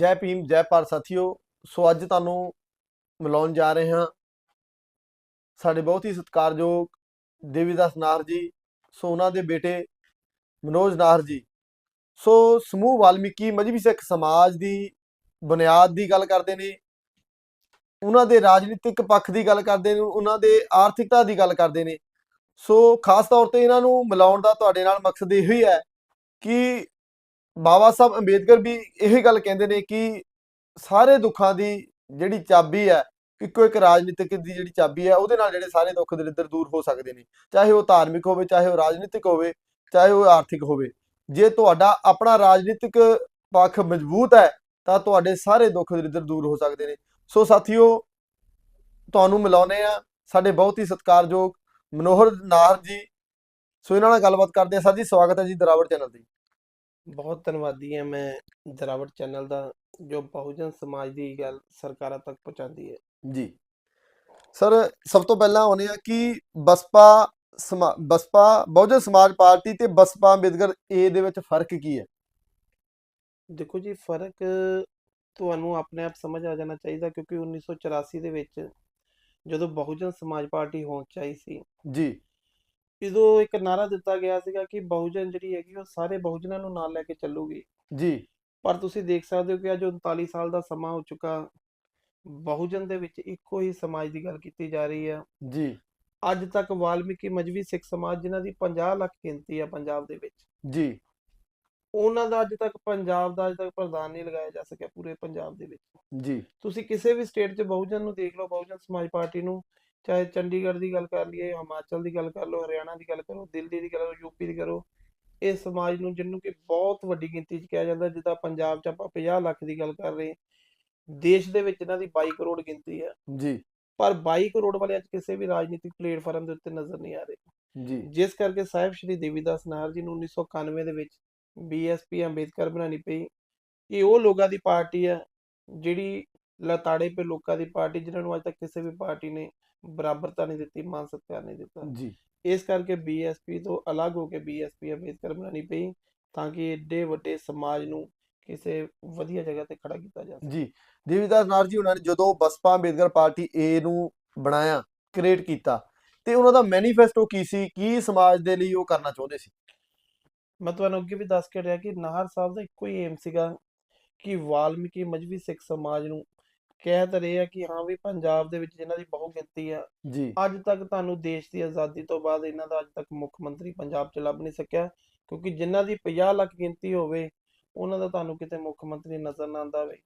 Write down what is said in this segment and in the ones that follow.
ਜੈ ਭੀਮ, ਜੈ ਭਾਰਤ ਸਾਥੀਓ। ਸੋ ਅੱਜ ਤੁਹਾਨੂੰ ਮਿਲਾਉਣ ਜਾ ਰਹੇ ਹਾਂ ਸਾਡੇ ਬਹੁਤ ਹੀ ਸਤਿਕਾਰਯੋਗ ਦੇਵੀਦਾਸ ਨਾਹਰ ਜੀ, ਸੋ ਉਹਨਾਂ ਦੇ ਬੇਟੇ ਮਨੋਜ ਨਾਹਰ ਜੀ। ਸੋ ਸਮੂਹ ਵਾਲਮੀਕੀ ਮਜਬੀ ਸਿੱਖ ਸਮਾਜ ਦੀ ਬੁਨਿਆਦ ਦੀ ਗੱਲ ਕਰਦੇ ਨੇ। ਉਹਨਾਂ ਦੇ ਰਾਜਨੀਤਿਕ ਪੱਖ ਦੀ ਗੱਲ ਕਰਦੇ ਨੇ, ਉਹਨਾਂ ਦੇ ਆਰਥਿਕਤਾ ਦੀ ਗੱਲ ਕਰਦੇ ਨੇ। ਸੋ ਖਾਸ ਤੌਰ ਤੇ ਇਹਨਾਂ ਨੂੰ ਮਿਲਾਉਣ ਦਾ ਤੁਹਾਡੇ ਨਾਲ ਮਕਸਦ ਇਹੋ ਹੀ ਹੈ ਕਿ ਬਾਬਾ ਸਾਹਿਬ ਅੰਬੇਦਕਰ ਵੀ ਇਹੀ ਗੱਲ ਕਹਿੰਦੇ ਨੇ ਕਿ ਸਾਰੇ ਦੁੱਖਾਂ ਦੀ ਜਿਹੜੀ ਚਾਬੀ ਹੈ, ਇੱਕੋ ਇੱਕ ਰਾਜਨੀਤਿਕ ਦੀ ਜਿਹੜੀ ਚਾਬੀ ਹੈ, ਉਹਦੇ ਨਾਲ ਜਿਹੜੇ ਸਾਰੇ ਦੁੱਖ ਦਰਿਦਰ ਦੂਰ ਹੋ ਸਕਦੇ ਨੇ। ਚਾਹੇ ਉਹ ਧਾਰਮਿਕ ਹੋਵੇ, ਚਾਹੇ ਉਹ ਰਾਜਨੀਤਿਕ ਹੋਵੇ, ਚਾਹੇ ਉਹ ਆਰਥਿਕ ਹੋਵੇ। ਜੇ ਤੁਹਾਡਾ ਆਪਣਾ ਰਾਜਨੀਤਿਕ ਪੱਖ ਮਜ਼ਬੂਤ ਹੈ, ਤਾਂ ਤੁਹਾਡੇ ਸਾਰੇ ਦੁੱਖ ਦਰਿਦਰ ਦੂਰ ਹੋ ਸਕਦੇ ਨੇ। ਸੋ ਸਾਥੀਓ, ਤੁਹਾਨੂੰ ਮਿਲਾਉਨੇ ਆ ਸਾਡੇ ਬਹੁਤ ਹੀ ਸਤਿਕਾਰਯੋਗ ਮਨੋਹਰ ਨਾਰ ਜੀ। ਸੋ ਇਹਨਾਂ ਨਾਲ ਗੱਲਬਾਤ ਕਰਦੇ ਆ ਸਰ ਜੀ, ਸਵਾਗਤ ਹੈ ਜੀ ਦਰਾਵਰ ਚੈਨਲ ਤੇ। ਬਹੁਤ ਧੰਨਵਾਦੀ ਹਾਂ ਮੈਂ ਦਰਾਵੜ ਚੈਨਲ ਦਾ ਜੋ ਬਹੁਜਨ ਸਮਾਜ ਦੀ ਗੱਲ ਸਰਕਾਰਾਂ ਤੱਕ ਪਹੁੰਚਾਉਂਦੀ ਹੈ। ਜੀ। ਸਰ ਸਭ ਤੋਂ ਪਹਿਲਾਂ ਆਉਨੇ ਆ ਕਿ ਬਸਪਾ ਬਸਪਾ ਬਹੁਜਨ ਸਮਾਜ ਪਾਰਟੀ ਤੇ ਬਸਪਾ ਅੰਬੇਦਕਰ ਏ ਦੇ ਵਿੱਚ ਫ਼ਰਕ ਕੀ ਹੈ? ਦੇਖੋ ਜੀ ਫ਼ਰਕ ਤੁਹਾਨੂੰ ਆਪਣੇ ਆਪ ਸਮਝ ਆ ਜਾਣਾ ਚਾਹੀਦਾ ਕਿਉਂਕਿ 1984 ਦੇ ਵਿੱਚ ਜਦੋਂ ਬਹੁਜਨ ਸਮਾਜ ਪਾਰਟੀ ਹੋਂਦ 'ਚ ਆਈ ਸੀ ਜੀ। ਉਦੋਂ ਇੱਕ ਨਾਰਾ ਦਿੱਤਾ ਗਿਆ ਸੀਗਾ ਕਿ ਬਹੁਜਨ ਜਿਹੜੀ ਹੈਗੀ ਉਹ ਸਾਰੇ ਬਹੁਜਨਾਂ ਨੂੰ ਨਾਲ ਲੈ ਕੇ ਚੱਲੂਗੀ। ਜੀ। ਪਰ ਤੁਸੀਂ ਦੇਖ ਸਕਦੇ ਹੋ ਕਿ ਅੱਜ 39 ਸਾਲ ਦਾ ਸਮਾਂ ਹੋ ਚੁੱਕਾ। ਬਹੁਜਨ ਦੇ ਵਿੱਚ ਇੱਕੋ ਹੀ ਸਮਾਜ ਦੀ ਗੱਲ ਕੀਤੀ ਜਾ ਰਹੀ ਹੈ। ਜੀ। ਅੱਜ ਤੱਕ ਵਾਲਮੀਕੀ ਮਜਬੀ ਸਿੱਖ ਸਮਾਜ ਜਿਨ੍ਹਾਂ ਦੀ 50 ਲੱਖ ਗਿਣਤੀ ਆ ਪੰਜਾਬ ਦੇ ਵਿੱਚ। ਜੀ। ਉਹਨਾਂ ਦਾ ਅੱਜ ਤੱਕ ਪੰਜਾਬ ਦਾ ਅੱਜ ਤੱਕ ਪ੍ਰਧਾਨ ਨਹੀਂ ਲਗਾਇਆ ਜਾ ਸਕਿਆ ਪੂਰੇ ਪੰਜਾਬ ਦੇ ਵਿੱਚ। ਜੀ। ਤੁਸੀਂ ਕਿਸੇ ਵੀ ਸਟੇਟ 'ਚ ਬਹੁਜਨ ਨੂੰ ਦੇਖ ਲਓ ਬਹੁਜਨ ਸਮਾਜ ਪਾਰਟੀ ਨੂੰ ਚਾਹੇ ਚੰਡੀਗੜ੍ਹ ਦੀ ਗੱਲ ਕਰ ਲਈਏ ਹਿਮਾਚਲ ਦੀ ਗੱਲ ਕਰ ਲਓ ਹਰਿਆਣਾ ਦੀ ਗੱਲ ਕਰੋ ਦਿੱਲੀ ਦੀ ਕਰੋ ਯੂਪੀ ਦੀ ਕਰੋ ਇਹ ਸਮਾਜ ਨੂੰ ਜਿਹਨੂੰ ਕਿ ਬਹੁਤ ਵੱਡੀ ਗਿਣਤੀ 'ਚ ਕਿਹਾ ਜਾਂਦਾ ਜਿੱਦਾਂ ਪੰਜਾਬ 'ਚ ਆਪਾਂ 50 ਲੱਖ ਦੀ ਗੱਲ ਕਰ ਰਹੇ ਦੇਸ਼ ਦੇ ਵਿੱਚ ਇਹਨਾਂ ਦੀ 22 ਕਰੋੜ ਗਿਣਤੀ ਹੈ। ਜੀ। ਪਰ 22 ਕਰੋੜ ਵਾਲੇ ਅੱਜ ਕਿਸੇ ਵੀ ਰਾਜਨੀਤਿਕ ਪਲੇਟਫਾਰਮ ਦੇ ਉੱਤੇ ਨਜ਼ਰ ਨਹੀਂ ਆ ਰਹੇ। ਜੀ। ਜਿਸ ਕਰਕੇ ਸਾਹਿਬ ਸ਼੍ਰੀ ਦੇਵੀਦਾਸ ਨਾਹਰ ਜੀ ਨੂੰ 1991 ਦੇ ਵਿੱਚ ਬੀਐਸਪੀ ਅੰਬੇਦਕਰ ਬਣਾਉਣੀ ਪਈ ਇਹ ਉਹ ਲੋਕਾਂ ਦੀ ਪਾਰਟੀ ਹੈ ਜਿਹੜੀ ਲਤਾੜੇ ਪੇ ਲੋਕਾਂ ਦੀ ਪਾਰਟੀ ਜਿਨ੍ਹਾਂ ਨੂੰ ਅੱਜ ਤੱਕ ਕਿਸੇ ਵੀ ਪਾਰਟੀ ਨੇ ਬਰਾਬਰਤਾ ਨਹੀਂ ਦਿੱਤੀ ਮਾਨ ਸਤਿਕਾਰ ਨਹੀਂ ਦਿੱਤਾ। ਜੀ। ਇਸ ਕਰਕੇ ਬੀਐਸਪੀ ਤੋਂ ਅਲੱਗ ਹੋ ਕੇ ਬੀਐਸਪੀ ਅੰਬੇਦਕਰ ਬਣਾਉਣੀ ਪਈ ਤਾਂ ਕਿ ਏਡੇ ਵੱਡੇ ਸਮਾਜ ਨੂੰ ਕਿਸੇ ਵਧੀਆ ਜਗ੍ਹਾ ਤੇ ਖੜਾ ਕੀਤਾ ਜਾ ਸਕੇ। ਜੀ। ਦੇਵੀਦਾਸ ਨਾਰ ਜੀ ਉਹਨਾਂ ਨੇ ਜਦੋਂ ਬਸਪਾ ਅੰਬੇਦਕਰ ਪਾਰਟੀ ਏ ਨੂੰ ਬਣਾਇਆ ਕ੍ਰੀਏਟ ਕੀਤਾ ਤੇ ਉਹਨਾਂ ਦਾ ਮੈਨੀਫੈਸਟੋ ਕੀ ਸੀ? ਕੀ ਸਮਾਜ ਦੇ ਲਈ ਉਹ ਕਰਨਾ ਚਾਹੁੰਦੇ ਸੀ? ਮੈਂ ਤੁਹਾਨੂੰ ਅੱਗੇ ਵੀ ਦੱਸ ਕੇ ਰਿਹਾ ਕਿ ਨਾਹਰ ਸਾਹਿਬ ਦਾ ਇੱਕੋ ਹੀ ਏਮ ਸੀਗਾ ਕਿ ਵਾਲਮੀਕੀ ਮਜਬੀ ਸਿੱਖ ਸਮਾਜ ਨੂੰ ਕਹਿ ਤਾਂ ਰਹੇ ਆ ਕਿ ਹਾਂ ਵੀ ਪੰਜਾਬ ਦੇ ਵਿੱਚ ਜਿਨ੍ਹਾਂ ਦੀ ਬਹੁ ਗਿਣਤੀ ਆ ਜੀ। ਅੱਜ ਤੱਕ ਤੁਹਾਨੂੰ ਦੇਸ਼ ਦੀ ਆਜ਼ਾਦੀ ਤੋਂ ਬਾਅਦ ਇਹਨਾਂ ਦਾ ਅੱਜ ਤੱਕ ਮੁੱਖ ਮੰਤਰੀ ਪੰਜਾਬ 'ਚ ਲੱਭ ਨਹੀਂ ਸਕਿਆ ਕਿਉਂਕਿ ਜਿਨ੍ਹਾਂ ਦੀ 50 ਲੱਖ ਗਿਣਤੀ ਹੋਵੇ ਉਹਨਾਂ ਦਾ ਤੁਹਾਨੂੰ ਕਿਤੇ ਮੁੱਖ ਮੰਤਰੀ ਨਜ਼ਰ ਨਾ ਆਉਂਦਾ ਹੋਵੇ।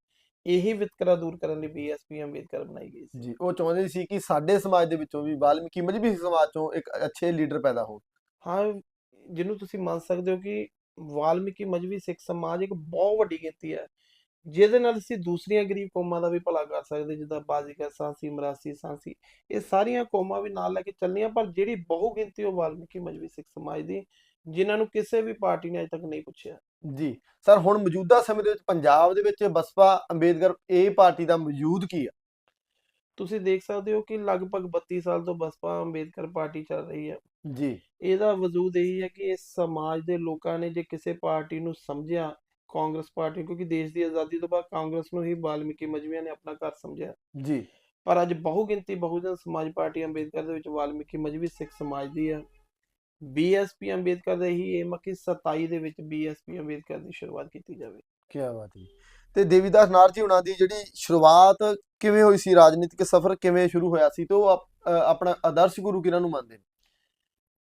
ਇਹੀ ਵਿਤਕਰਾ ਦੂਰ ਕਰਨ ਲਈ ਬੀਐਸਪੀ ਅੰਬੇਦਕਰ ਬਣਾਈ ਗਈ ਸੀ। ਜੀ ਉਹ ਚਾਹੁੰਦੇ ਸੀ ਕਿ ਸਾਡੇ ਸਮਾਜ ਦੇ ਵਿੱਚੋਂ ਵੀ ਵਾਲਮੀਕੀ ਮਜਬੀ ਸਮਾਜ ਚੋਂ ਇੱਕ ਅੱਛੇ ਲੀਡਰ ਪੈਦਾ ਹੋਣ। ਹਾਂ ਜਿਹਨੂੰ ਤੁਸੀਂ ਮੰਨ ਸਕਦੇ ਹੋ ਕਿ ਵਾਲਮੀਕੀ ਮਜਬੀ ਸਿੱਖ ਸਮਾਜ ਇੱਕ ਬਹੁਤ ਵੱਡੀ ਗਿਣਤੀ ਹੈ। ਜਿਹਦੇ ਨਾਲ ਅਸੀਂ ਦੂਸਰੀਆਂ ਗਰੀਬ ਕੌਮਾਂ ਦਾ ਵੀ ਭਲਾ ਕਰ ਸਕਦੇ ਜਿੱਦਾਂ ਬਾਜ਼ੀਗਰ ਸਾਂਸੀ ਮਰਾਸੀ ਸਾਂਸੀ ਇਹ ਸਾਰੀਆਂ ਕੌਮਾਂ ਵੀ ਨਾਲ ਲੈ ਕੇ ਚੱਲਣੀਆਂ ਪਰ ਜਿਹੜੀ ਬਹੁ ਗਿਣਤੀ ਉਹ ਵਾਲਮੀਕੀ ਮਜਬੀ ਸਿੱਖ ਸਮਾਜ ਦੀ ਜਿਨ੍ਹਾਂ ਨੂੰ ਕਿਸੇ ਵੀ ਪਾਰਟੀ ਨੇ ਅਜੇ ਤੱਕ ਨਹੀਂ ਪੁੱਛਿਆ। ਜੀ ਸਰ ਹੁਣ ਮੌਜੂਦਾ ਸਮੇਂ ਦੇ ਵਿੱਚ ਪੰਜਾਬ ਦੇ ਵਿੱਚ ਬਸਪਾ ਅੰਬੇਦਕਰ ਏ ਪਾਰਟੀ ਦਾ ਮੌਜੂਦ ਕੀ ਆ? ਤੁਸੀਂ ਦੇਖ ਸਕਦੇ ਹੋ ਕਿ ਲਗਭਗ 32 ਸਾਲ ਤੋਂ ਬਸਪਾ ਅੰਬੇਦਕਰ ਪਾਰਟੀ ਚੱਲ ਰਹੀ ਹੈ। ਜੀ। ਇਹਦਾ ਵਜੂਦ ਇਹੀ ਹੈ ਕਿ ਇਸ ਸਮਾਜ ਦੇ ਲੋਕਾਂ ਨੇ ਜੇ ਕਿਸੇ ਪਾਰਟੀ ਨੂੰ ਸਮਝਿਆ ਕਾਂਗਰਸ ਪਾਰਟੀ ਕਿਉਂਕਿ ਦੇਸ਼ ਦੀ ਆਜ਼ਾਦੀ ਤੋਂ ਬਾਅਦ ਕਾਂਗਰਸ ਨੂੰ ਹੀ ਵਾਲਮੀਕੀ ਮਜਬੀਆਂ ਨੇ ਆਪਣਾ ਘਰ ਸਮਝਿਆ। ਜੀ। ਪਰ ਅੱਜ ਬਹੁ ਗਿਣਤੀ ਬਹੁਜਨ ਸਮਾਜ ਪਾਰਟੀ ਅੰਬੇਦਕਰ ਦੇ ਵਿੱਚ ਵਾਲਮੀਕੀ ਮਜਬੀ ਸਿੱਖ ਸਮਾਜ ਦੀ ਹੈ। ਬੀਐਸਪੀ ਅੰਬੇਦਕਰ ਦਾ ਇਹੀ ਏਮ ਹੈ ਕਿ 27 ਦੇ ਵਿੱਚ ਬੀਐਸਪੀ ਅੰਬੇਦਕਰ ਦੀ ਸ਼ੁਰੂਆਤ ਕੀਤੀ ਜਾਵੇ। ਕੀ ਬਾਤ ਹੈ ਤੇ ਦੇਵੀਦਾਸ ਨਾਰ ਜੀ ਉਹਨਾਂ ਦੀ ਜਿਹੜੀ ਸ਼ੁਰੂਆਤ ਕਿਵੇਂ ਹੋਈ ਸੀ? ਰਾਜਨੀਤਿਕ ਸਫ਼ਰ ਕਿਵੇਂ ਸ਼ੁਰੂ ਹੋਇਆ ਸੀ? ਤੇ ਉਹ ਆਪਣਾ ਆਦਰਸ਼ ਗੁਰੂ ਕਿਹਨਾਂ ਨੂੰ ਮੰਨਦੇ ਨੇ?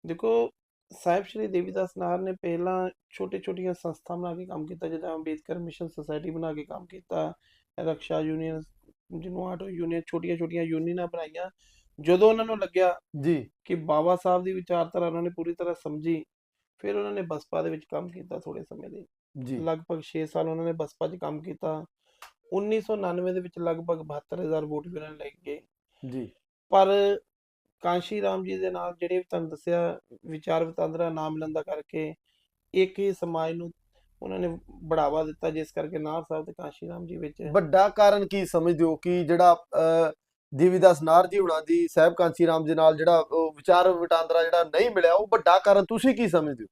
ਦੇਖੋ ਸਾਹਿਬ ਸ਼੍ਰੀ ਦੇਵੀਦਾਸ ਨਾਹਰ ਨੇ ਪਹਿਲਾਂ ਛੋਟੇ ਛੋਟੀਆਂ ਸੰਸਥਾ ਬਣਾ ਕੇ ਕੰਮ ਕੀਤਾ ਜਿੱਦਾਂ ਅੰਬੇਦਕਰ ਮਿਸ਼ਨ ਸੁਸਾਇਟੀ ਬਣਾ ਕੇ ਕੰਮ ਕੀਤਾ ਰਕਸ਼ਾ ਯੂਨੀਅਨ ਜਿਹਨੂੰ ਆਟੋ ਯੂਨੀਅਨ ਛੋਟੀਆਂ ਛੋਟੀਆਂ ਯੂਨੀਅਨਾਂ ਬਣਾਈਆਂ। ਜਦੋਂ ਉਹਨਾਂ ਨੂੰ ਲੱਗਿਆ ਜੀ। ਕਿ ਬਾਬਾ ਸਾਹਿਬ ਦੀ ਵਿਚਾਰਧਾਰਾ ਉਹਨਾਂ ਨੇ ਪੂਰੀ ਤਰ੍ਹਾਂ ਸਮਝੀ ਫਿਰ ਉਹਨਾਂ ਨੇ ਬਸਪਾ ਦੇ ਵਿੱਚ ਕੰਮ ਕੀਤਾ ਥੋੜੇ ਸਮੇਂ ਲਈ। ਜੀ। ਲਗਭਗ 6 ਸਾਲ ਉਹਨਾਂ ਨੇ ਬਸਪਾ 'ਚ ਕੰਮ ਕੀਤਾ। 1999 ਦੇ ਵਿੱਚ ਲਗਭਗ 72000 ਵੋਟ ਵੀ ਉਹਨਾਂ ਨੇ ਲੈ ਗਏ। ਜੀ। ਪਰ ਕਾਂਸ਼ੀ ਰਾਮ ਜੀ ਦੇ ਨਾਲ ਜਿਹੜੇ ਤੁਹਾਨੂੰ ਦੱਸਿਆ ਵਿਚਾਰ ਵਟਾਂਦਰਾ ਨਾ ਮਿਲਣ ਦਾ ਕਰਕੇ ਇੱਕ ਹੀ ਸਮਾਜ ਨੂੰ ਉਹਨਾਂ ਨੇ ਬੜਾਵਾ ਦਿੱਤਾ ਜਿਸ ਕਰਕੇ ਨਾਰ ਸਾਹਿਬ ਤੇ ਕਾਂਸ਼ੀ ਰਾਮ ਜੀ ਵਿੱਚ ਵੱਡਾ ਕਾਰਨ ਕੀ ਸਮਝਦੇ ਹੋ ਕਿ ਜਿਹੜਾ ਦੇਵੀਦਾਸ ਨਾਰ ਜੀ ਹੁਣਾਂ ਦੀ ਸਾਹਿਬ ਕਾਂਸੀ ਰਾਮ ਜੀ ਨਾਲ ਜਿਹੜਾ ਵਿਚਾਰ ਵਟਾਂਦਰਾ ਜਿਹੜਾ ਨਹੀਂ ਮਿਲਿਆ ਉਹ ਵੱਡਾ ਕਾਰਨ ਤੁਸੀਂ ਕੀ ਸਮਝਦੇ ਹੋ?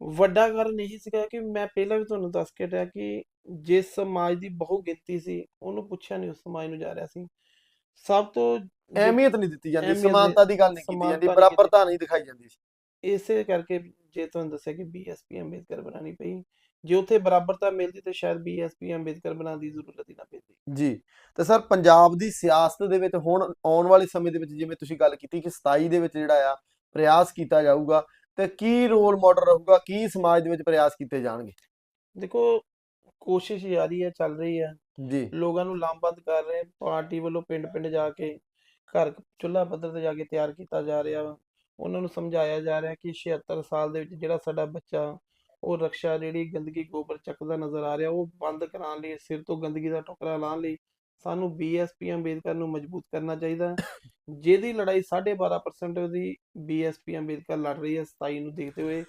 ਵੱਡਾ ਕਾਰਨ ਇਹੀ ਸੀਗਾ ਕਿ ਮੈਂ ਪਹਿਲਾਂ ਵੀ ਤੁਹਾਨੂੰ ਦੱਸ ਕੇ ਰਿਹਾ ਕਿ ਜਿਸ ਸਮਾਜ ਦੀ ਬਹੁ ਗਿਣਤੀ ਸੀ ਉਹਨੂੰ ਪੁੱਛਿਆ ਨਹੀਂ ਉਸ ਸਮਾਜ ਨੂੰ ਜਾ ਰਿਹਾ ਸੀ। ਸਭ ਤੋਂ ਅਹਿਮੀਅਤ ਨਹੀਂ ਦਿੱਤੀ ਜਾਂਦੀ ਅਹਿਮੀਅਤ ਸਮਾਨਤਾ ਦੀ ਗੱਲ ਨਹੀਂ ਕੀਤੀ ਸਮਾਨਤਾ ਜਾਂਦੀ ਨਹੀਂ ਬਰਾਬਰਤਾ ਨਹੀਂ ਦਿਖਾਈ ਜਾਂਦੀ ਇਸੇ ਕਰਕੇ ਜੇ ਤੁਹਾਨੂੰ ਦੱਸਿਆ ਕਿ ਬੀਐਸਪੀ ਅੰਬੇਦਕਰ ਬਣਾਉਣੀ ਪਈ ਜੇ ਉੱਥੇ ਬਰਾਬਰਤਾ ਮਿਲਦੀ ਤੇ ਸ਼ਾਇਦ ਬੀਐਸਪੀ ਅੰਬੇਦਕਰ ਬਣਾਉਣ ਦੀ ਜ਼ਰੂਰਤ ਹੀ ਨਾ ਪੈਂਦੀ। ਜੀ ਤੇ ਸਰ ਪੰਜਾਬ ਦੀ ਸਿਆਸਤ ਦੇ ਵਿੱਚ ਹੁਣ ਆਉਣ ਵਾਲੇ ਸਮੇਂ ਦੇ ਵਿੱਚ ਜਿਵੇਂ ਤੁਸੀਂ ਗੱਲ ਕੀਤੀ ਕਿ 27 ਦੇ ਵਿੱਚ ਜਿਹੜਾ ਆ ਪ੍ਰਯਾਸ ਕੀਤਾ ਜਾਊਗਾ ਤੇ ਕੀ ਰੋਲ ਮਾਡਲ ਰਹੂਗਾ ਕੀ ਸਮਾਜ ਦੇ ਵਿੱਚ ਪ੍ਰਯਾਸ ਕੀਤੇ ਜਾਣਗੇ? ਦੇਖੋ ਕੋਸ਼ਿਸ਼ ਜਾਰੀ ਹੈ ਚੱਲ ਰਹੀ ਹੈ ਜੀ। ਲੋਕਾਂ ਨੂੰ ਲਾਮਬੰਦ ਕਰ ਰਹੇ ਪਾਰਟੀ ਵੱਲੋਂ ਪਿੰਡ ਪਿੰਡ ਜਾ ਕੇ ਘਰ ਚੁੱਲ੍ਹਾ ਪੱਧਰ ਤੇ ਜਾ ਕੇ ਤਿਆਰ ਕੀਤਾ ਜਾ ਰਿਹਾ ਵਾ। ਉਹਨਾਂ ਨੂੰ ਸਮਝਾਇਆ ਜਾ ਰਿਹਾ ਕਿ 76 ਸਾਲ ਦੇ ਵਿੱਚ ਜਿਹੜਾ ਸਾਡਾ ਬੱਚਾ ਉਹ ਰਕਸ਼ਾ ਜਿਹੜੀ ਗੰਦਗੀ ਗੋਬਰ ਚੱਕਦਾ ਨਜ਼ਰ ਆ ਰਿਹਾ, ਉਹ ਬੰਦ ਕਰਾਉਣ ਲਈ, ਸਿਰ ਤੋਂ ਗੰਦਗੀ ਦਾ ਟੁਕੜਾ ਲਾਉਣ ਲਈ ਸਾਨੂੰ ਬੀਐਸਪੀ ਅੰਬੇਦਕਰ ਨੂੰ ਮਜ਼ਬੂਤ ਕਰਨਾ ਚਾਹੀਦਾ। ਜਿਹਦੀ ਲੜਾਈ 12.5% ਦੀ ਬੀਐਸਪੀ ਅੰਬੇਦਕਰ ਲੜ ਰਹੀ ਹੈ 27 ਨੂੰ ਦੇਖਦੇ ਹੋਏ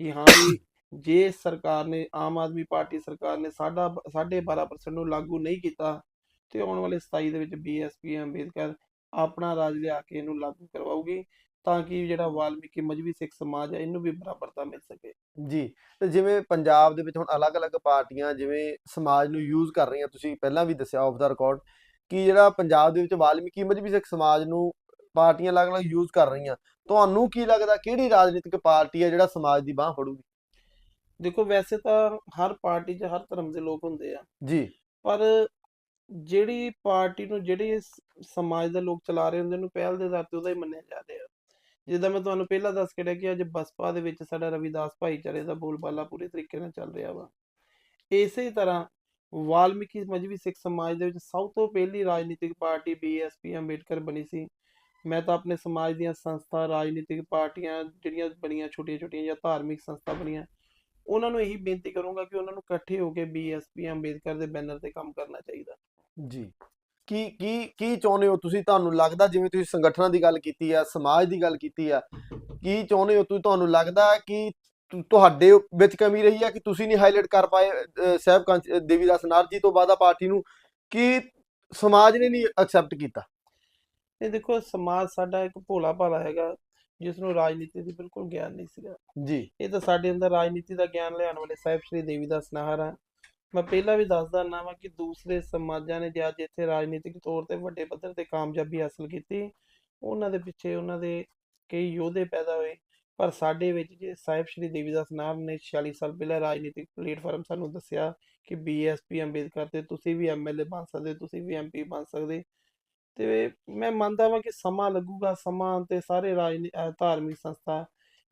ਕਿ ਹਾਂ ਵੀ ਜੇ ਸਰਕਾਰ ਨੇ, ਆਮ ਆਦਮੀ ਪਾਰਟੀ ਸਰਕਾਰ ਨੇ ਸਾਡਾ 12.5% ਨੂੰ ਲਾਗੂ ਨਹੀਂ ਕੀਤਾ ਤੇ ਆਉਣ ਵਾਲੇ 27 ਦੇ ਵਿੱਚ ਬੀਐਸਪੀ ਅੰਬੇਦਕਰ ਆਪਣਾ ਰਾਜ ਲਿਆ ਕੇ ਇਹਨੂੰ ਲਾਗੂ ਕਰਵਾਉਗੀ ਤਾਂ ਕਿ ਜਿਹੜਾ ਵਾਲਮੀਕੀ ਮਜਬੀ ਸਿੱਖ ਸਮਾਜ ਹੈ ਇਹਨੂੰ ਵੀ ਬਰਾਬਰਤਾ ਮਿਲ ਸਕੇ। ਜੀ ਤੇ ਜਿਵੇਂ ਪੰਜਾਬ ਦੇ ਵਿੱਚ ਹੁਣ ਅਲੱਗ-ਅਲੱਗ ਪਾਰਟੀਆਂ ਜਿਵੇਂ ਸਮਾਜ ਨੂੰ ਯੂਜ਼ ਕਰ ਰਹੀਆਂ ਤੁਸੀਂ ਪਹਿਲਾਂ ਵੀ ਦੱਸਿਆ ਆਫ ਦਾ ਰਿਕਾਰਡ ਕਿ ਜਿਹੜਾ ਪੰਜਾਬ ਦੇ ਵਿੱਚ ਵਾਲਮੀਕੀ ਮਜਬੀ ਸਿੱਖ ਸਮਾਜ ਨੂੰ ਪਾਰਟੀਆਂ ਅਲੱਗ-ਅਲੱਗ ਯੂਜ਼ ਕਰ ਰਹੀਆਂ ਤੁਹਾਨੂੰ ਕੀ ਲੱਗਦਾ ਕਿਹੜੀ ਰਾਜਨੀਤਿਕ ਪਾਰਟੀ ਹੈ ਜਿਹੜਾ ਸਮਾਜ ਦੀ ਬਾਹ ਫੜੂਗੀ? ਦੇਖੋ ਵੈਸੇ ਤਾਂ ਹਰ ਪਾਰਟੀ 'ਚ ਹਰ ਧਰਮ ਦੇ ਲੋਕ ਹੁੰਦੇ ਆ। ਜੀ। ਪਰ ਜਿਹੜੀ ਪਾਰਟੀ ਨੂੰ ਜਿਹੜੇ ਸਮਾਜ ਦੇ ਲੋਕ ਚਲਾ ਰਹੇ ਹੁੰਦੇ ਨੂੰ ਪਹਿਲ ਦੇ ਆਧਾਰ ਤੇ ਉਹਦਾ ਹੀ ਮੰਨਿਆ ਜਾ ਰਿਹਾ। ਜਿੱਦਾਂ ਮੈਂ ਤੁਹਾਨੂੰ ਪਹਿਲਾਂ ਦੱਸ ਕੇ ਰਿਹਾ ਕਿ ਅੱਜ ਬਸਪਾ ਦੇ ਵਿੱਚ ਸਾਡਾ ਰਵਿਦਾਸ ਭਾਈਚਾਰੇ ਦਾ ਬੋਲਬਾਲਾ ਪੂਰੇ ਤਰੀਕੇ ਨਾਲ ਚੱਲ ਰਿਹਾ ਵਾ। ਇਸੇ ਤਰ੍ਹਾਂ ਵਾਲਮੀਕੀ ਮਜਬੀ ਸਿੱਖ ਸਮਾਜ ਦੇ ਵਿੱਚ ਸਭ ਤੋਂ ਪਹਿਲੀ ਰਾਜਨੀਤਿਕ ਪਾਰਟੀ ਬੀਐਸਪੀ ਅੰਬੇਡਕਰ ਬਣੀ ਸੀ। ਮੈਂ ਤਾਂ ਆਪਣੇ ਸਮਾਜ ਦੀਆਂ ਸੰਸਥਾ, ਰਾਜਨੀਤਿਕ ਪਾਰਟੀਆਂ ਜਿਹੜੀਆਂ ਬਣੀਆਂ ਛੋਟੀਆਂ-ਛੋਟੀਆਂ ਜਾਂ ਧਾਰਮਿਕ ਸੰਸਥਾ ਬਣੀਆਂ, ਉਹਨਾਂ ਨੂੰ ਇਹੀ ਬੇਨਤੀ ਕਰੂੰਗਾ ਕਿ ਉਹਨਾਂ ਨੂੰ ਇਕੱਠੇ ਹੋ ਕੇ ਬੀਐਸਪੀ ਅੰਬੇਦਕਰ ਦੇ ਬੈਨਰ ਤੇ ਕੰਮ ਕਰਨਾ ਚਾਹੀਦਾ। ਜੀ। ਕੀ ਕੀ ਕੀ ਚਾਹੁੰਦੇ ਹੋ ਤੁਸੀਂ? ਤੁਹਾਨੂੰ ਲੱਗਦਾ ਜਿਵੇਂ ਤੁਸੀਂ ਸੰਗਠਨਾਂ ਦੀ ਗੱਲ ਕੀਤੀ ਆ ਸਮਾਜ ਦੀ ਗੱਲ ਕੀਤੀ ਆ ਕੀ ਚਾਹੁੰਦੇ ਹੋ ਤੁਸੀਂ? ਤੁਹਾਨੂੰ ਲੱਗਦਾ ਕਿ ਤੁਹਾਡੇ ਵਿੱਚ ਕਮੀ ਰਹੀ ਆ ਕਿ ਤੁਸੀਂ ਨਹੀਂ ਹਾਈਲਾਈਟ ਕਰ ਪਾਏ ਸਾਹਿਬ ਦੇਵੀਦਾਸ ਨਾਰ ਜੀ ਤੋਂ ਬਾਅਦ ਆ ਪਾਰਟੀ ਨੂੰ? ਕਿ ਸਮਾਜ ਨੇ ਨਹੀਂ ਐਕਸੈਪਟ ਕੀਤਾ? ਇਹ ਦੇਖੋ ਸਮਾਜ ਸਾਡਾ ਇੱਕ ਭੋਲਾ ਭਾਲਾ ਹੈਗਾ ਜਿਸ ਨੂੰ ਰਾਜਨੀਤੀ ਦੀ ਬਿਲਕੁਲ ਗਿਆਨ ਨਹੀਂ ਸੀਗਾ। ਜੀ। ਇਹ ਤਾਂ ਸਾਡੇ ਅੰਦਰ ਰਾਜਨੀਤੀ ਦਾ ਗਿਆਨ ਲਿਆਉਣ ਵਾਲੇ ਸਾਹਿਬ ਸ਼੍ਰੀ ਦੇਵੀਦਾਸ ਨਾਹਰ ਆ। ਮੈਂ ਪਹਿਲਾਂ ਵੀ ਦੱਸਦਾ ਨਾ ਵਾਂ ਕਿ ਦੂਸਰੇ ਸਮਾਜਾਂ ਨੇ ਜੇ ਅੱਜ ਇੱਥੇ ਰਾਜਨੀਤਿਕ ਤੌਰ ਤੇ ਵੱਡੇ ਪੱਧਰ ਤੇ ਕਾਮਯਾਬੀ ਹਾਸਲ ਕੀਤੀ, ਉਹਨਾਂ ਦੇ ਪਿੱਛੇ ਉਹਨਾਂ ਦੇ ਕਈ ਯੋਧੇ ਪੈਦਾ ਹੋਏ, ਪਰ ਸਾਡੇ ਵਿੱਚ ਜੇ ਸਾਹਿਬ ਸ਼੍ਰੀ ਦੇਵੀਦਾਸ ਨਾਮ ਨੇ 46 ਸਾਲ ਪਹਿਲਾਂ ਰਾਜਨੀਤਿਕ ਪਲੇਟਫਾਰਮ ਸਾਨੂੰ ਦੱਸਿਆ ਕਿ ਬੀਐਸਪੀ ਅੰਬੇਦਕਰ ਤੇ ਤੁਸੀਂ ਵੀ ਐਮਐਲਏ ਬਣ ਸਕਦੇ, ਤੁਸੀਂ ਵੀ ਐਮਪੀ ਬਣ ਸਕਦੇ, ਤੇ ਮੈਂ ਮੰਨਦਾ ਵਾਂ ਕਿ ਸਮਾਂ ਲੱਗੂਗਾ, ਸਮਾਂ ਤੇ ਸਾਰੇ ਰਾਜਨੀ ਧਾਰਮਿਕ ਸੰਸਥਾ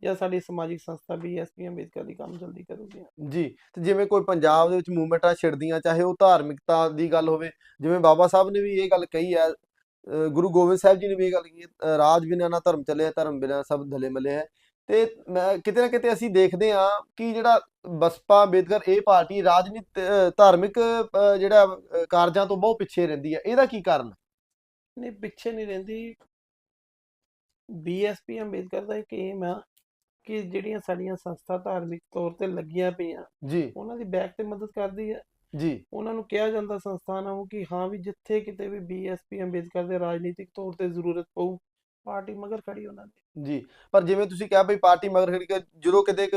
ਜਾਂ ਸਾਡੀ ਸਮਾਜਿਕ ਸੰਸਥਾ ਬੀਐਸਪੀ ਅੰਬੇਦਕਰ ਦੀ ਕੰਮ ਜਲਦੀ ਕਰੂਗੀ। ਜੀ ਤੇ ਜਿਵੇਂ ਕੋਈ ਪੰਜਾਬ ਦੇ ਵਿੱਚ ਮੂਵਮੈਂਟਾਂ ਛਿੜਦੀਆਂ ਚਾਹੇ ਉਹ ਧਾਰਮਿਕਤਾ ਦੀ ਗੱਲ ਹੋਵੇ ਜਿਵੇਂ ਬਾਬਾ ਸਾਹਿਬ ਨੇ ਵੀ ਇਹ ਗੱਲ ਕਹੀ ਹੈ ਗੁਰੂ ਗੋਬਿੰਦ ਸਾਹਿਬ ਜੀ ਨੇ ਵੀ ਇਹ ਗੱਲ ਕਹੀ ਰਾਜ ਬਿਨਾਂ ਨਾ ਧਰਮ ਚੱਲਿਆ ਧਰਮ ਬਿਨਾਂ ਸਭ ਧਲੇ ਮਲੇ ਹੈ। ਤੇ ਕਿਤੇ ਨਾ ਕਿਤੇ ਅਸੀਂ ਦੇਖਦੇ ਹਾਂ ਕਿ ਜਿਹੜਾ ਬਸਪਾ ਅੰਬੇਦਕਰ ਇਹ ਪਾਰਟੀ ਰਾਜਨੀਤ ਧਾਰਮਿਕ ਜਿਹੜਾ ਕਾਰਜਾਂ ਤੋਂ ਬਹੁਤ ਪਿੱਛੇ ਰਹਿੰਦੀ ਹੈ ਇਹਦਾ ਕੀ ਕਾਰਨ ਨਹੀਂ ਪਿੱਛੇ ਨਹੀਂ ਰਹਿੰਦੀ। ਬੀਐਸਪੀ ਅੰਬੇਦਕਰ ਦਾ ਇੱਕ ਏਮ ਆ ਕਿ ਜਿਹੜੀਆਂ ਸਾਡੀਆਂ ਸੰਸਥਾ ਧਾਰਮਿਕ ਤੌਰ ਤੇ ਲੱਗੀਆਂ ਪਈਆਂ ਜੀ। ਉਹਨਾਂ ਦੀ ਬੈਕ ਤੇ ਮਦਦ ਕਰਦੀ ਹੈ। ਜੀ। ਉਹਨਾਂ ਨੂੰ ਕਿਹਾ ਜਾਂਦਾ ਸੰਸਥਾਨਾਂ ਨੂੰ ਕਿ ਹਾਂ ਵੀ ਜਿੱਥੇ ਕਿਤੇ ਵੀ ਬੀਐਸਪੀ ਅੰਬੇਦਕਰ ਦੇ ਰਾਜਨੀਤਿਕ ਤੌਰ ਤੇ ਜ਼ਰੂਰਤ ਪਊ ਪਾਰਟੀ ਮਗਰ ਖੜੀ ਉਹਨਾਂ ਦੀ। ਜੀ। ਪਰ ਜਿਵੇਂ ਤੁਸੀਂ ਕਿਹਾ ਵੀ ਪਾਰਟੀ ਮਗਰ ਖੜੀ ਕੇ ਜਦੋਂ ਕਿਤੇ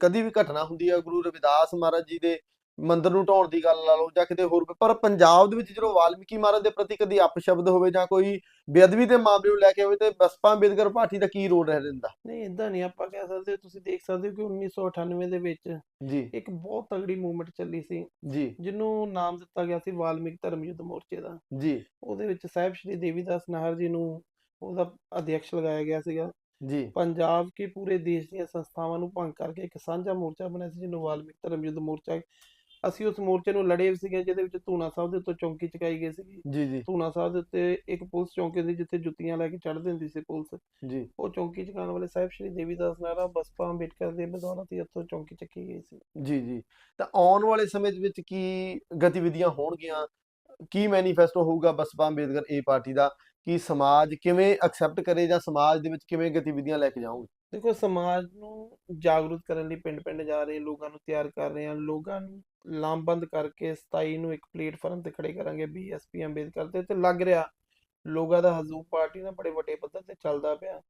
ਕਦੀ ਵੀ ਘਟਨਾ ਹੁੰਦੀ ਹੈ ਗੁਰੂ ਰਵਿਦਾਸ ਮਹਾਰਾਜ ਜੀ ਦੇ ਮੰਦਿਰ ਨੂੰ ਢਾਉਣ ਦੀ ਗੱਲ ਲਾ ਲਓ ਜਾਂ ਕਿਤੇ ਹੋਰ ਪਰ ਪੰਜਾਬ ਦੇ ਵਿੱਚ ਜਦੋਂ ਵਾਲਮੀਕੀ ਮਹਾਰਾਜ ਦੇ ਪ੍ਰਤੀ ਕਦੀ ਅਪਸ਼ਬਦ ਹੋਵੇ ਜਾਂ ਕੋਈ ਬੇਅਦਬੀ ਦੇ ਮਾਮਲੇ ਨੂੰ ਲੈ ਕੇ ਹੋਵੇ ਤੇ ਬਸਪਾ ਅੰਬੇਦਕਰ ਪਾਰਟੀ ਦਾ ਕੀ ਰੋਲ ਰਹਿ ਜਾਂਦਾ? ਨਹੀਂ ਇਦਾਂ ਨਹੀਂ ਆਪਾਂ ਕਹਿ ਸਕਦੇ ਤੁਸੀਂ ਦੇਖ ਸਕਦੇ ਹੋ ਕਿ 1998 ਦੇ ਵਿੱਚ ਜੀ। ਇੱਕ ਬਹੁਤ ਤਗੜੀ ਮੂਵਮੈਂਟ ਚੱਲੀ ਸੀ ਜੀ। ਜਿਹਨੂੰ ਨਾਮ ਦਿੱਤਾ ਗਿਆ ਸੀ ਵਾਲਮੀਕ ਧਰਮ ਯੁੱਧ ਮੋਰਚੇ ਦਾ। ਜੀ। ਉਹਦੇ ਵਿੱਚ ਸਾਹਿਬ ਸ਼੍ਰੀ ਦੇਵੀਦਾਸ ਨਾਹਰ ਜੀ ਨੂੰ ਉਹਦਾ ਅਧਿਕਸ਼ ਲਗਾਇਆ ਗਿਆ ਸੀਗਾ। ਜੀ। ਪੰਜਾਬ ਕੀ ਪੂਰੇ ਦੇਸ਼ ਦੀਆਂ ਸੰਸਥਾਵਾਂ ਨੂੰ ਭੰਗ ਕਰਕੇ ਇੱਕ ਸਾਂਝਾ ਮੋਰਚਾ ਬਣਿਆ ਸੀ ਜਿਹਨੂੰ ਵਾਲਮੀਕ ਧਰਮ ਯੁੱਧ ਮੋਰਚਾ ਅਸੀਂ ਉਸ ਮੋਰਚੇ ਨੂੰ ਲੜੇ ਸੀਗੇ ਜਿਹਦੇ ਵਿੱਚ ਧੂਣਾ ਸਾਹਿਬ ਦੇ ਉੱਤੇ ਚੌਂਕੀ ਚਕਾਈ ਗਈ ਸੀਗੀ। ਜੀ ਜੀ। ਧੂਣਾ ਸਾਹਿਬ ਦੇ ਉੱਤੇ ਇੱਕ ਪੁਲਿਸ ਚੌਂਕੀ ਸੀ ਜਿੱਥੇ ਜੁੱਤੀਆਂ ਲੈ ਕੇ ਚੜ੍ਹਦੀ ਹੁੰਦੀ ਸੀ ਪੁਲਿਸ। ਜੀ। ਉਹ ਚੌਂਕੀ ਚਕਾਉਣ ਵਾਲੇ ਸਾਹਿਬ ਸ਼੍ਰੀ ਦੇਵੀਦਾਸ ਨਾਹਰਾ ਬਸਪਾ ਅੰਬੇਡਕਰ ਦੇ ਬਦੌਲਤ ਹੀ ਉੱਥੋਂ ਚੌਂਕੀ ਚੱਕੀ ਗਈ ਸੀ। ਜੀ ਜੀ। ਤਾਂ ਆਉਣ ਵਾਲੇ ਸਮੇਂ ਦੇ ਵਿੱਚ ਕੀ ਗਤੀਵਿਧੀਆਂ ਹੋਣਗੀਆਂ? ਕੀ ਮੈਨੀਫੈਸਟੋ ਹੋਊਗਾ ਬਸਪਾ ਅੰਬੇਦਕਰ ਇਹ ਪਾਰਟੀ ਦਾ? ਕਿ ਸਮਾਜ ਕਿਵੇਂ ਐਕਸੈਪਟ ਕਰੇ ਜਾਂ ਸਮਾਜ ਦੇ ਵਿੱਚ ਕਿਵੇਂ ਗਤੀਵਿਧੀਆਂ ਲੈ ਕੇ ਜਾਓਗੇ ਦੇਖੋ ਸਮਾਜ ਨੂੰ ਜਾਗਰੂਕ ਕਰਨ ਲਈ ਪਿੰਡ-ਪਿੰਡ ਜਾ ਰਹੇ ਲੋਕਾਂ ਨੂੰ ਤਿਆਰ ਕਰ ਰਹੇ ਹਾਂ ਲੋਕਾਂ ਨੂੰ ਲਾਮਬੰਦ ਕਰਕੇ 27 ਨੂੰ ਇੱਕ ਪਲੇਟਫਾਰਮ ਤੇ ਖੜੇ ਕਰਾਂਗੇ ਬੀਐਸਪੀ ਅੰਬੇਦਕਰ ਤੇ ਤੇ ਲੱਗ ਰਿਹਾ ਲੋਕਾਂ ਦਾ ਹਜ਼ੂਰ ਪਾਰਟੀ ਨਾਲ ਬੜੇ ਵੱਡੇ ਪੱਧਰ ਤੇ ਚੱਲਦਾ ਪਿਆ।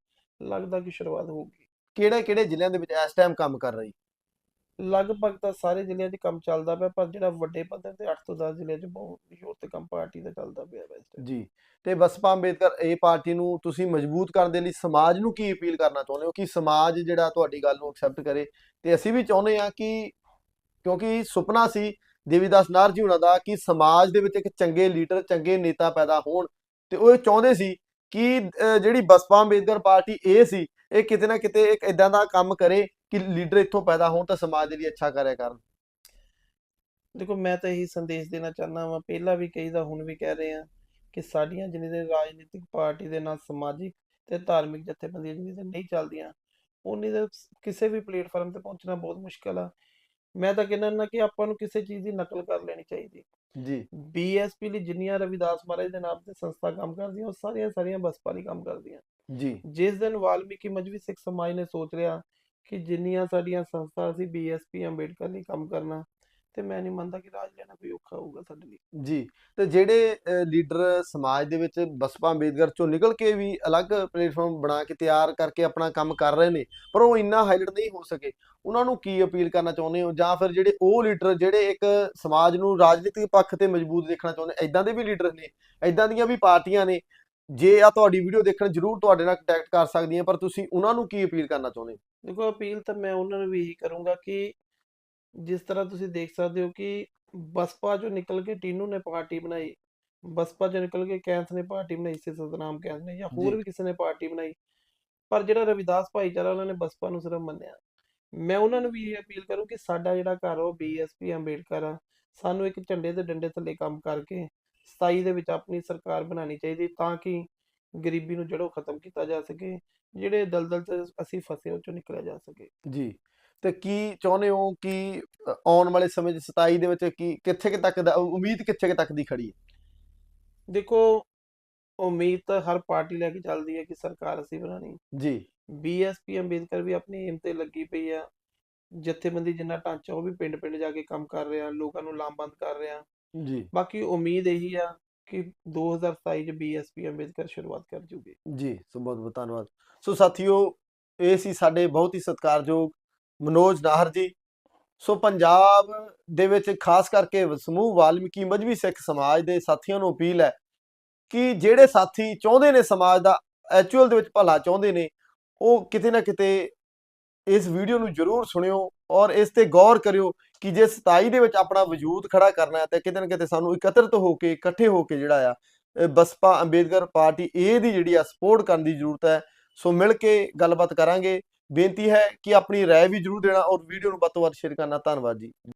ਲੱਗਦਾ ਕਿ ਸ਼ੁਰੂਆਤ ਹੋਊਗੀ। ਕਿਹੜੇ ਕਿਹੜੇ ਜ਼ਿਲ੍ਹਿਆਂ ਦੇ ਵਿੱਚ ਇਸ ਟਾਈਮ ਕੰਮ ਕਰ ਰਹੀ? ਲਗਭਗ ਤਾਂ ਸਾਰੇ ਜ਼ਿਲ੍ਹਿਆਂ 'ਚ ਕੰਮ ਚੱਲਦਾ ਪਿਆ ਪਰ ਜਿਹੜਾ ਵੱਡੇ ਪੱਧਰ ਤੇ 8 ਤੋਂ 10 ਜ਼ਿਲ੍ਹਿਆਂ 'ਚ ਬਹੁਤ ਜ਼ੋਰ ਤੇ ਕੰਮ ਪਾਰਟੀ ਦਾ ਚੱਲਦਾ ਪਿਆ ਵੈ ਇਸ time। ਜੀ ਤੇ ਬਸਪਾ ਅੰਬੇਦਕਰ ਇਹ ਪਾਰਟੀ ਨੂੰ ਤੁਸੀਂ ਮਜ਼ਬੂਤ ਕਰਨ ਦੇ ਲਈ ਸਮਾਜ ਨੂੰ ਕੀ ਅਪੀਲ ਕਰਨਾ ਚਾਹੁੰਦੇ ਹੋ? ਕਿ ਸਮਾਜ ਜਿਹੜਾ ਤੁਹਾਡੀ ਗੱਲ ਨੂੰ ਐਕਸੈਪਟ ਕਰੇ। ਤੇ ਅਸੀਂ ਵੀ ਚਾਹੁੰਦੇ ਹਾਂ ਕਿ ਕਿਉਂਕਿ ਸੁਪਨਾ ਸੀ ਦੇਵੀਦਾਸ ਨਾਰ ਜੀ ਉਹਨਾਂ ਦਾ ਕਿ ਸਮਾਜ ਦੇ ਵਿੱਚ ਇੱਕ ਚੰਗੇ ਲੀਡਰ, ਚੰਗੇ ਨੇਤਾ ਪੈਦਾ ਹੋਣ ਤੇ ਉਹ ਚਾਹੁੰਦੇ ਸੀ ਕਿ ਜਿਹੜੀ ਬਸਪਾ ਅੰਬੇਦਕਰ ਪਾਰਟੀ ਇਹ ਸੀ, ਇਹ ਕਿਤੇ ਨਾ ਕਿਤੇ ਇੱਕ ਇਦਾਂ ਦਾ ਕੰਮ ਕਰੇ ਕਿ ਲੀਡਰ ਇੱਥੋਂ ਪੈਦਾ ਹੋਣ ਤਾਂ ਸਮਾਜ ਦੇ ਲਈ ਅੱਛਾ ਕਰਿਆ ਕਰਨ। ਦੇਖੋ, ਮੈਂ ਤਾਂ ਇਹੀ ਸੰਦੇਸ਼ ਦੇਣਾ ਚਾਹੁੰਦਾ ਵਾਂ, ਪਹਿਲਾਂ ਵੀ ਕਹੀਦਾ, ਹੁਣ ਵੀ ਕਹਿ ਰਹੇ ਆ ਕਿ ਸਾਡੀਆਂ ਜਿੰਨੀ ਦੇ ਰਾਜਨੀਤਿਕ ਪਾਰਟੀ ਦੇ ਨਾਲ ਸਮਾਜਿਕ ਤੇ ਧਾਰਮਿਕ ਜਥੇਬੰਦੀਆਂ ਜਿੰਨੀ ਦੇ ਨਹੀਂ ਚੱਲਦੀਆਂ, ਉਨੀ ਦੇ ਕਿਸੇ ਵੀ ਪਲੇਟਫਾਰਮ ਤੇ ਪਹੁੰਚਣਾ ਬਹੁਤ ਮੁਸ਼ਕਲ ਆ। ਮੈਂ ਤਾਂ ਕਹਿੰਦਾ ਨਾ ਕਿ ਆਪਾਂ ਨੂੰ ਕਿਸੇ ਚੀਜ਼ ਦੀ ਨਕਲ ਕਰ ਲੈਣੀ ਚਾਹੀਦੀ। ਜੀ। ਬੀਐਸਪੀ ਲਈ ਜਿੰਨੀਆਂ ਰਵਿਦਾਸ ਮਹਾਰਾਜ ਦੇ ਨਾਮ ਤੇ ਸੰਸਥਾ ਕੰਮ ਕਰਦੀਆਂ ਉਹ ਸਾਰੀਆਂ ਸਾਰੀਆਂ ਬਸਪਾ ਲਈ ਕੰਮ ਕਰਦੀਆਂ। ਜੀ। ਜਿਸ ਦਿਨ ਵਾਲਮੀਕੀ ਮਜਬੀ ਸਿੱਖ ਸਮਾਜ ਨੇ ਸੋਚ ਲਿਆ ਕਿ ਜਿੰਨੀਆਂ ਸਾਡੀਆਂ ਸੰਸਥਾ ਸੀ ਬੀਐਸਪੀ ਅੰਬੇਡਕਰ ਲਈ ਕੰਮ ਕਰਨਾ ਤੇ ਮੈਂ ਨਹੀਂ ਮੰਨਦਾ ਕਿ ਰਾਜ ਲੈਣਾ ਕੋਈ ਔਖਾ ਹੋਊਗਾ ਸਾਡੇ ਲਈ। ਜੀ ਤੇ ਜਿਹੜੇ ਲੀਡਰ ਸਮਾਜ ਦੇ ਵਿੱਚ ਬਸਪਾ ਅੰਬੇਦਕਰ ਚੋਂ ਨਿਕਲ ਕੇ ਵੀ ਅਲੱਗ ਪਲੇਟਫਾਰਮ ਬਣਾ ਕੇ ਤਿਆਰ ਕਰਕੇ ਆਪਣਾ ਕੰਮ ਕਰ ਰਹੇ ਨੇ ਪਰ ਉਹ ਇੰਨਾ ਹਾਈਲਾਈਟ ਨਹੀਂ ਹੋ ਸਕੇ ਉਹਨਾਂ ਨੂੰ ਕੀ ਅਪੀਲ ਕਰਨਾ ਚਾਹੁੰਦੇ ਹੋ? ਜਾਂ ਫਿਰ ਜਿਹੜੇ ਉਹ ਲੀਡਰ ਜਿਹੜੇ ਇੱਕ ਸਮਾਜ ਨੂੰ ਰਾਜਨੀਤਿਕ ਪੱਖ ਤੇ ਮਜ਼ਬੂਤ ਦੇਖਣਾ ਚਾਹੁੰਦੇ ਐਦਾਂ ਦੇ ਵੀ ਲੀਡਰ ਨੇ ਐਦਾਂ ਦੀਆਂ ਵੀ ਪਾਰਟੀਆਂ ਨੇ ਜੇ ਆ ਤੁਹਾਡੀ ਵੀਡੀਓ ਦੇਖਣ ਜ਼ਰੂਰ ਤੁਹਾਡੇ ਨਾਲ ਕੰਟੈਕਟ ਕਰ ਸਕਦੀਆਂ ਪਰ ਤੁਸੀਂ ਉਹਨਾਂ ਨੂੰ ਕੀ ਅਪੀਲ ਕਰਨਾ ਚਾਹੁੰਦੇ ਦੇਖੋ ਅਪੀਲ ਤਾਂ ਮੈਂ ਉਹਨਾਂ ਨੂੰ ਵੀ ਇਹੀ ਕਰੂੰਗਾ ਕਿ ਜਿਸ ਤਰ੍ਹਾਂ ਤੁਸੀਂ ਦੇਖ ਸਕਦੇ ਹੋ ਕਿ ਬਸਪਾ ਚੋਂ ਨਿਕਲ ਕੇ ਟੀਨੂ ਨੇ ਪਾਰਟੀ ਬਣਾਈ ਬਸਪਾ ਚੋਂ ਨਿਕਲ ਕੇ ਕੈਂਥ ਨੇ ਪਾਰਟੀ ਬਣਾਈ ਸੀ ਸਤਨਾਮ ਕੈਂਥ ਨੇ ਜਾਂ ਹੋਰ ਜੀ। ਵੀ ਕਿਸੇ ਨੇ ਪਾਰਟੀ ਬਣਾਈ ਪਰ ਜਿਹੜਾ ਰਵਿਦਾਸ ਭਾਈਚਾਰਾ ਉਹਨਾਂ ਨੇ ਬਸਪਾ ਨੂੰ ਸਿਰਫ ਮੰਨਿਆ। ਮੈਂ ਉਹਨਾਂ ਨੂੰ ਵੀ ਇਹ ਅਪੀਲ ਕਰੂੰ ਕਿ ਸਾਡਾ ਜਿਹੜਾ ਘਰ ਉਹ ਬੀਐਸਪੀ ਅੰਬੇਡਕਰ ਆ। ਸਾਨੂੰ ਇੱਕ ਝੰਡੇ ਦੇ ਡੰਡੇ ਥੱਲੇ ਕੰਮ ਕਰਕੇ 27 ਦੇ ਵਿੱਚ ਆਪਣੀ ਸਰਕਾਰ ਬਣਾਉਣੀ ਚਾਹੀਦੀ ਤਾਂ ਕਿ ਗਰੀਬੀ ਨੂੰ ਜੜੋਂ ਖਤਮ ਕੀਤਾ ਜਾ ਸਕੇ ਜਿਹੜੇ ਦਲਦਲ 'ਚ ਅਸੀਂ ਫਸੇ ਉਹ ਚੋਂ ਨਿਕਲਿਆ ਜਾ ਸਕੇ। ਜੀ। ਤੇ ਕੀ ਚਾਹੁੰਦੇ ਹੋ ਕਿ ਆਉਣ ਵਾਲੇ ਸਮੇਂ 'ਚ 27 ਦੇ ਵਿੱਚ ਕੀ ਕਿੱਥੇ ਕੁ ਤੱਕ ਦਾ ਉਮੀਦ ਕਿੱਥੇ ਕੁ ਤੱਕ ਦੀ ਖੜੀ ਹੈ? ਦੇਖੋ ਉਮੀਦ ਤਾਂ ਹਰ ਪਾਰਟੀ ਲੈ ਕੇ ਚੱਲਦੀ ਹੈ ਕਿ ਸਰਕਾਰ ਅਸੀਂ ਬਣਾਣੀ ਜੀ। ਬੀਐਸਪੀ ਅੰਬੇਦਕਰ ਵੀ ਆਪਣੀ ਏਮ ਤੇ ਲੱਗੀ ਪਈ ਆ। ਜਥੇਬੰਦੀ ਜਿੰਨਾ ਢਾਂਚਾ ਉਹ ਵੀ ਪਿੰਡ ਪਿੰਡ ਜਾ ਕੇ ਕੰਮ ਕਰ ਰਿਹਾ ਲੋਕਾਂ ਨੂੰ ਲਾਮਬੰਦ ਕਰ ਰਿਹਾ। ਜੀ। ਬਾਕੀ ਉਮੀਦ ਇਹੀ ਆ ਕਿ 2027 ਚ ਬੀਐਸਪੀ ਅੰਬੇਦਕਰ ਸ਼ੁਰੂਆਤ ਕਰ ਜੂਗੀ। ਜੀ ਸੋ ਬਹੁਤ ਬਹੁਤ ਧੰਨਵਾਦ। ਸੋ ਸਾਥੀਓ ਇਹ ਸੀ ਸਾਡੇ ਬਹੁਤ ਹੀ ਸਤਿਕਾਰਯੋਗ ਮਨੋਜ ਨਾਹਰ ਜੀ। ਸੋ ਪੰਜਾਬ ਦੇ ਵਿੱਚ ਖਾਸ ਕਰਕੇ ਸਮੂਹ ਵਾਲਮੀਕੀ ਮਜਬੀ ਸਿੱਖ ਸਮਾਜ ਦੇ ਸਾਥੀਆਂ ਨੂੰ ਅਪੀਲ ਹੈ ਕਿ ਜਿਹੜੇ ਸਾਥੀ ਚਾਹੁੰਦੇ ਨੇ ਸਮਾਜ ਦਾ ਐਕਚੁਅਲ ਦੇ ਵਿੱਚ ਭਲਾ ਚਾਹੁੰਦੇ ਨੇ, ਉਹ ਕਿਤੇ ਨਾ ਕਿਤੇ ਇਸ ਵੀਡੀਓ ਨੂੰ ਜ਼ਰੂਰ ਸੁਣਿਓ ਔਰ ਇਸ ਤੇ ਗੌਰ ਕਰਿਓ ਕਿ ਜੇ 27 ਦੇ ਵਿੱਚ ਆਪਣਾ ਵਜੂਦ ਖੜਾ ਕਰਨਾ ਹੈ ਤਾਂ ਕਿਤੇ ਨਾ ਕਿਤੇ ਸਾਨੂੰ ਇਕੱਤਰਤ ਹੋ ਕੇ, ਇਕੱਠੇ ਹੋ ਕੇ ਜਿਹੜਾ ਆ ਬਸਪਾ ਅੰਬੇਦਕਰ ਪਾਰਟੀ ਇਹ ਦੀ ਜਿਹੜੀ ਆ ਸਪੋਰਟ ਕਰਨ ਦੀ ਜ਼ਰੂਰਤ ਹੈ। ਸੋ ਮਿਲ ਕੇ ਗੱਲਬਾਤ ਕਰਾਂਗੇ। ਬੇਨਤੀ ਹੈ ਕਿ ਆਪਣੀ ਰਾਏ ਵੀ ਜ਼ਰੂਰ ਦੇਣਾ ਔਰ ਵੀਡੀਓ ਨੂੰ ਵੱਧ ਤੋਂ ਵੱਧ ਸ਼ੇਅਰ ਕਰਨਾ। ਧੰਨਵਾਦ ਜੀ।